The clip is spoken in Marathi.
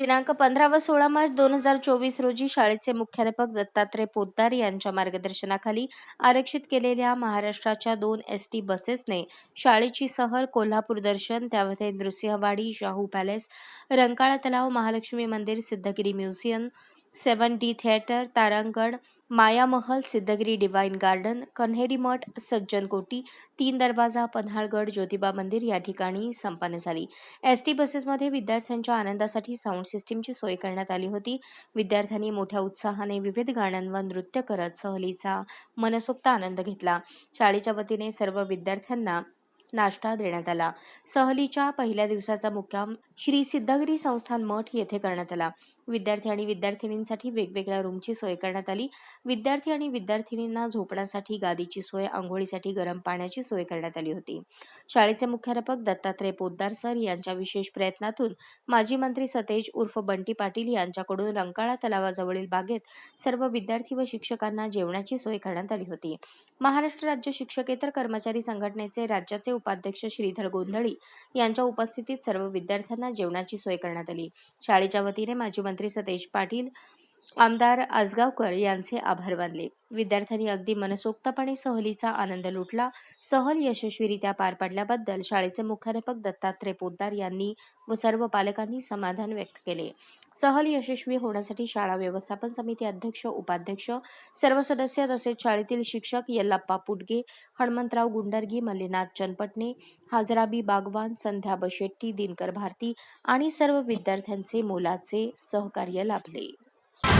दिनांक पंधरा व सोळा मार्च दोन हजार चोवीस रोजी शाळेचे मुख्याध्यापक दत्तात्रय पोद्दार यांच्या मार्गदर्शनाखाली आरक्षित केलेल्या महाराष्ट्राच्या दोन एस टी बसेसने शाळेची सहल कोल्हापूर दर्शन त्यामध्ये नृसिंहवाडी शाहू पॅलेस रंकाळा तलाव महालक्ष्मी मंदिर Siddhagiri museum seven D theatre तारांगण Mayamahal Siddhagiri divine garden Kanheri मठ सज्जन कोटी तीन दरवाजा पन्हाळगड ज्योतिबा मंदिर या ठिकाणी संपन्न झाली. एस टी बसेसमध्ये विद्यार्थ्यांच्या आनंदासाठी साऊंड सिस्टीमची सोय करण्यात आली होती. विद्यार्थ्यांनी मोठ्या उत्साहाने विविध गाण्यांवर नृत्य करत सहलीचा मनसोक्त आनंद घेतला. शाळेच्या वतीने सर्व विद्यार्थ्यांना नाश्ता देण्यात आला. सहलीच्या पहिल्या दिवसाचा मुक्काम श्री सिद्धगिरी संस्थान मठ येथे करण्यात आला. विद्यार्थी आणि विद्यार्थिनींसाठी वेगवेगळ्या रूमची सोय करण्यात आली. विद्यार्थी आणि विद्यार्थिनींना झोपण्यासाठी गादीची सोय आंघोळीसाठी गरम पाण्याची सोय करण्यात आली होती. शाळेचे मुख्याध्यापक दत्तात्रय पोद्दार सर यांच्या विशेष प्रयत्नातून माजी मंत्री सतेज उर्फ बंटी पाटील यांच्याकडून रंकाळा तलावाजवळील बागेत सर्व विद्यार्थी व शिक्षकांना जेवणाची सोय करण्यात आली होती. महाराष्ट्र राज्य शिक्षकेतर कर्मचारी संघटनेचे राज्याचे उपाध्यक्ष श्रीधर गोंधळी यांच्या उपस्थितीत सर्व विद्यार्थ्यांना जेवणाची सोय करण्यात आली. शाळेच्या वतीने माजी मंत्री सतेज पाटील आमदार आजगावकर यांचे आभार मानले. विद्यार्थ्यांनी अगदी मनसोक्तपणे सहलीचा आनंद लुटला. सहल यशस्वीरित्या पार पडल्याबद्दल शाळेचे मुख्याध्यापक दत्तात्रय पोद्दार यांनी व सर्व पालकांनी समाधान व्यक्त केले. सहल यशस्वी होण्यासाठी शाळा व्यवस्थापन समिती अध्यक्ष उपाध्यक्ष सर्व सदस्य तसेच शाळेतील शिक्षक यल्लाप्पा पुटगे हनुमंतराव गुंडर्गी मल्लीनाथ चनपटणे हाजराबी बागवान संध्या बशेट्टी दिनकर भारती आणि सर्व विद्यार्थ्यांचे मोलाचे सहकार्य लाभले.